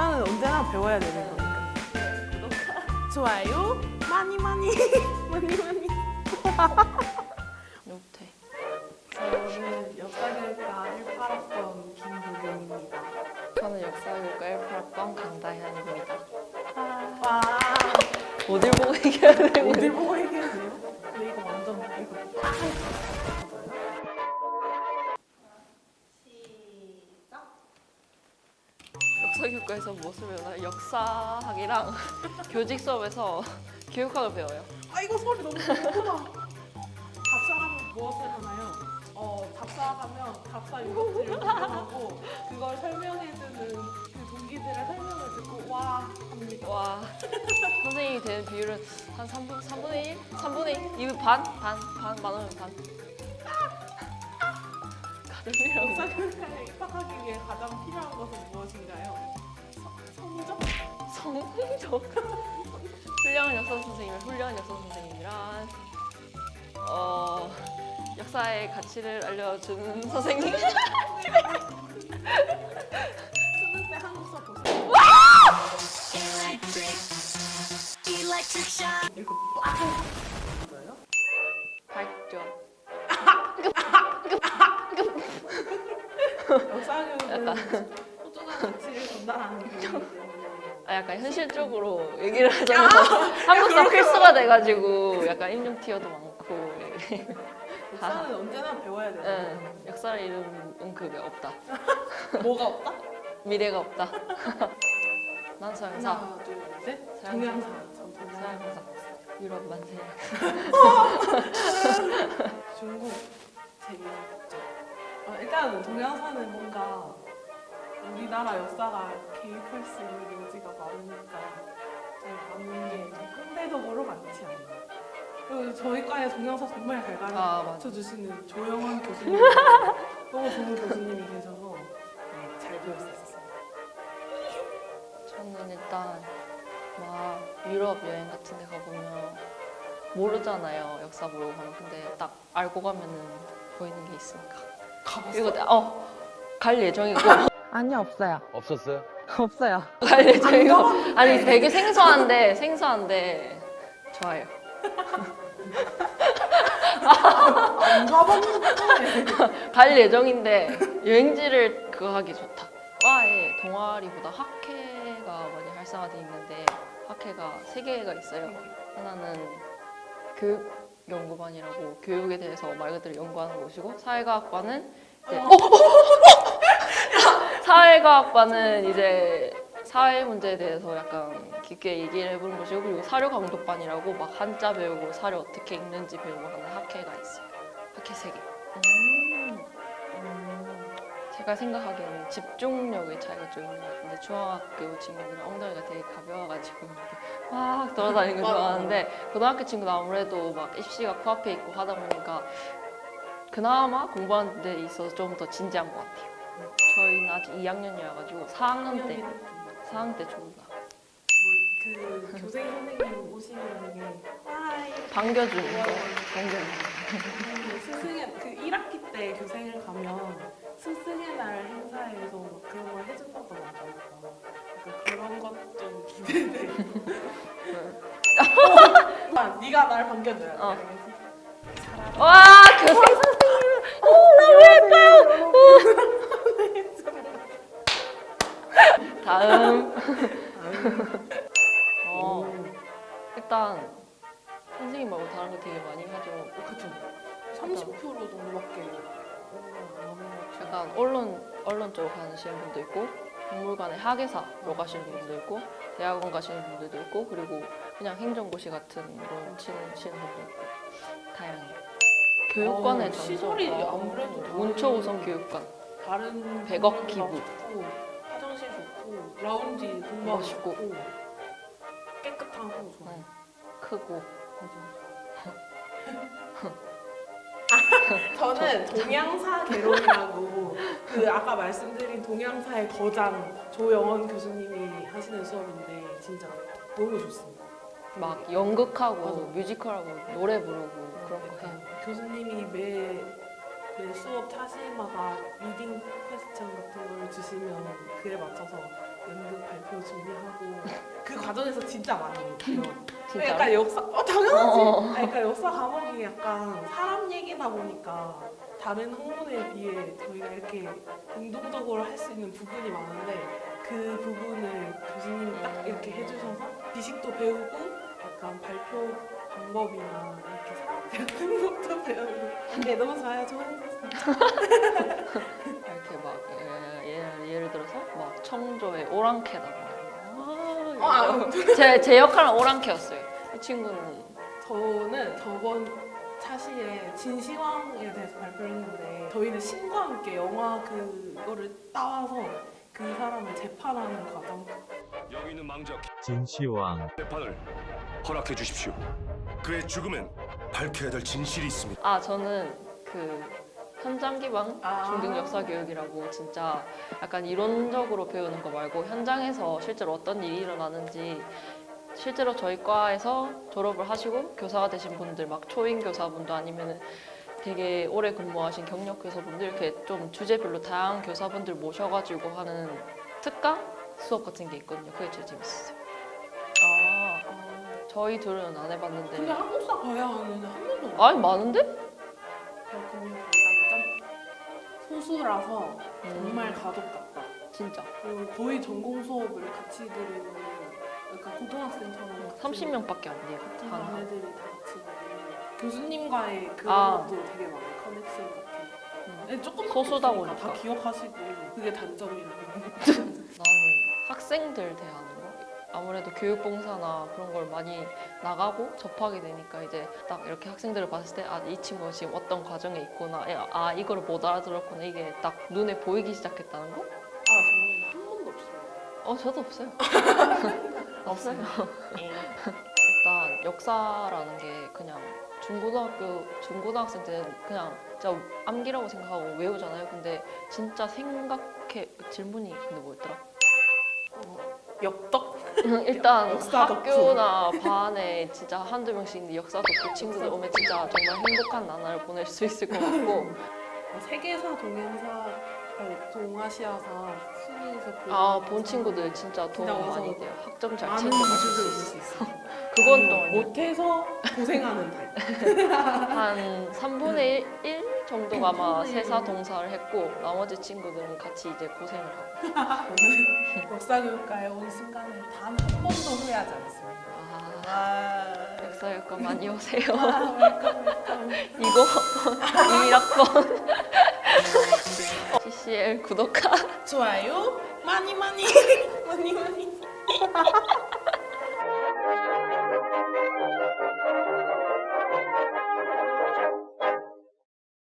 역사는 언제나 배워야 되는 거니까. 좋아요 많이 많이 많이 많이. 역사교육과에서 무엇을 배우나요? 역사학이랑 교직 수업에서 교육학을 배워요. 아 이거 소리 너무 예쁘다. 답사하면 무엇을 하나요? 어 답사하면 답사 유형들을 구경하고 그걸 설명해주는 그 동기들의 설명을 듣고 와 합니다. 와 선생님이 되는 비율은 한 3분, 3분의 1? 3분의 1? 이거 반? 반? 반? 많으면 반? 가슴이라고 역사교육과에 입학하기 위해 가장 필요한 것은 무엇인가요? 서- 성적? 성적 훌륭한 역사 선생님을 훌륭한 역사 선생님이란 어 역사의 가치를 알려주는 선생님 수능 때 한국 수업 보세요. Electric shock. 이거 빡 역사교육은 소중한 가치를 전달하는 교육이기 때문에 아 약간 현실적으로 얘기를 하자면 한국사 필수가 돼가지고 약간 임종 티어도 많고 역사는 언제나 배워야 돼요. 응, 역사를 잃은 그게 없다 뭐가 없다? 미래가 없다 난 서양사 하나, 둘, 셋. 동양사. 서양사 유럽 만세 중국 재미있죠. 어, 일단 동양사는 뭔가 우리나라 역사가 개입할 수 있는 여지가 많으니까 좀 많은 게 상대적으로 많지 않아요. 그리고 저희 과에 동양사 정말 잘 아, 맞아. 가르쳐 주시는 조영환 교수님 너무 좋은 교수님이 계셔서 네, 잘 배울 수 있었어요. 저는 일단 막 유럽 여행 같은 데 가보면 모르잖아요 역사 모르고 가면 근데 딱 알고 가면은 보이는 게 있으니까 가봤어. 그리고 어갈 예정이고 아니요 없어요. 없었어요? 없어요. 갈 예정이고 아니 되게 생소한데 생소한데 좋아요 안 가봤는데. 갈 예정인데 여행지를 그거 하기 좋다. 과에 동아리보다 학회가 많이 활성화돼 있는데 학회가 세 개가 있어요. 하나는 교육 연구반이라고 교육에 대해서 말 그대로 연구하는 곳이고 사회과학과는 이제 어, 어, 어, 어! 사회과학과는 이제 사회 문제에 대해서 약간 깊게 얘기를 해보는 곳이고 그리고 사료 감독반이라고 막 한자 배우고 사료 어떻게 읽는지 배우고 하는 학회가 있어요. 학회 세 개. 제가 생각하기에는 집중력의 차이가 좀 있는 것 같은데 중학교 친구들은 엉덩이가 되게 가벼워가지고 막 돌아다니는 거 맞아. 좋아하는데 고등학교 친구는 아무래도 막 입시가 코앞에 있고 하다 보니까 그나마 공부하는 데 있어서 좀 더 진지한 것 같아요. 저희는 아직 2학년이어가지고 4학년 때 4학년 때 졸라 그 교생 선생님 오시면 이게 하이 반겨주는 그 스승의 그 1학기 때 교생을 가면 스승의 날 행사에서 막 그런 걸 해준다고 하더라고요. 그러니까 그런 것도 기대돼. 아, 네가 날 반겨줘야 돼. 어. 와 교생 선생님 오 너무 예 다음 어 일단 선생님 말고 다른 거 되게 많이 하죠 그쵸. 30% 정도밖에 같아요. 약간 언론 언론 쪽으로 가시는 분도 있고 박물관의 학예사로 가시는 분도 있고 대학원 가시는 분들도 있고 그리고 그냥 행정고시 같은 걸 치는 치는 분도 있고 다양해요. 교육관의 어, 시설이 어, 아무래도 다른- 문초 우선 교육관 다른 100억 동네보다 기부. 좋고 라운지 공부하고 멋있고. 좋고 깨끗하고 좋아. 응. 크고 저는 동양사 개론이라고 그 아까 말씀드린 동양사의 거장 조영원 교수님이 하시는 수업인데 진짜 너무 좋습니다. 막 연극하고 맞아. 뮤지컬하고 노래 부르고 그런 거 해요. 교수님이 매, 매 수업 차시마다 리딩 퀘스천 같은 걸 주시면 그에 맞춰서 연극 발표 준비하고 그 과정에서 진짜 많이. 진짜. 약간 역사 어 당연하지. 어. 아니, 그러니까 역사 과목이 약간 사람 얘기다 보니까 다른 학문에 비해 저희가 이렇게 능동적으로 할 수 있는 부분이 많은데 그 부분을 교수님이 딱 이렇게 해주셔서 지식도 배우고 약간 발표 방법이나 이렇게 사람 대하는 것도 배우고 네 너무 좋아요 좋은 이렇게 막 예, 예를, 들어서 막 청조의 오랑캐다 어, 아, 아, 제, 제 역할은 오랑캐였어요. 이 친구는 저는 저번 차시에 진시황에 대해서 발표를 했는데 저희는 신과 함께 영화 그거를 따와서 그 사람을 재판하는 과정 여기 있는 망작 진시황 재판을 허락해 주십시오. 그의 죽음엔 밝혀야 될 진실이 있습니다. 아 저는 그 현장 기반 아. 중등 역사 교육이라고 진짜 약간 이론적으로 배우는 거 말고 현장에서 실제로 어떤 일이 일어나는지 실제로 저희 과에서 졸업을 하시고 교사가 되신 분들 막 초임 교사분도 아니면은 되게 오래 근무하신 경력 교사분들 이렇게 좀 주제별로 다양한 교사분들 모셔가지고 하는 특강 수업 같은 게 있거든요. 그게 제일 재밌었어요. 아, 아, 저희 둘은 안 해봤는데. 근데 한국사 봐야 하는데 한 번도 못 아니 많은데? 소수라서 정말 가족 같다 진짜. 그리고 거의 전공 수업을 같이 들으면 약간 고등학생처럼 같이 30명밖에 안 돼요. 같은 한반 애들이 다 같이 들으면 교수님과의 그런 아. 것도 되게 많아요 커넥션 같은 음. 네, 조금 소수다 보니까. 다 기억하시고 그게 단점이라고 나는 학생들 거 아무래도 교육봉사나 그런 걸 많이 나가고 접하게 되니까 이제 딱 이렇게 학생들을 봤을 때 아 이 친구가 지금 어떤 과정에 있구나 야, 아 이거를 못 알아들었구나 이게 딱 눈에 보이기 시작했다는 거? 아 저는 한 번도 없어요 어 저도 없어요. 없어요. 일단 역사라는 게 그냥 중고등학교 중고등학생 때는 그냥 진짜 암기라고 생각하고 외우잖아요. 근데 진짜 생각해 질문이 근데 뭐였더라? 엽떡 일단 역사 덕후. 학교나 반에 진짜 한두 명씩 있는 역사 덕후 친구들 오면 진짜 정말 행복한 나날을 보낼 수 있을 것 같고 어, 세계사 동양사 아니, 동아시아사 순위에서 아본 친구들 진짜 도움 진짜 와서 많이 돼요. 학점 잘 많은 챙겨 가실 기술을 수 있어. 그건 또 못해서 고생하는 타입 한 3분의 1 정도가 아마 3분의 일. 세사 동사를 했고 나머지 친구들은 같이 이제 고생을 하고. 저는 역사교육과에 온 순간에 단한 번도 후회하지 않았습니다. 아 아, 역사교과 많이 오세요. 아 웰컴 웰컴. 이거 1학번 CCL 구독하. 좋아요. 많이 많이. 많이 많이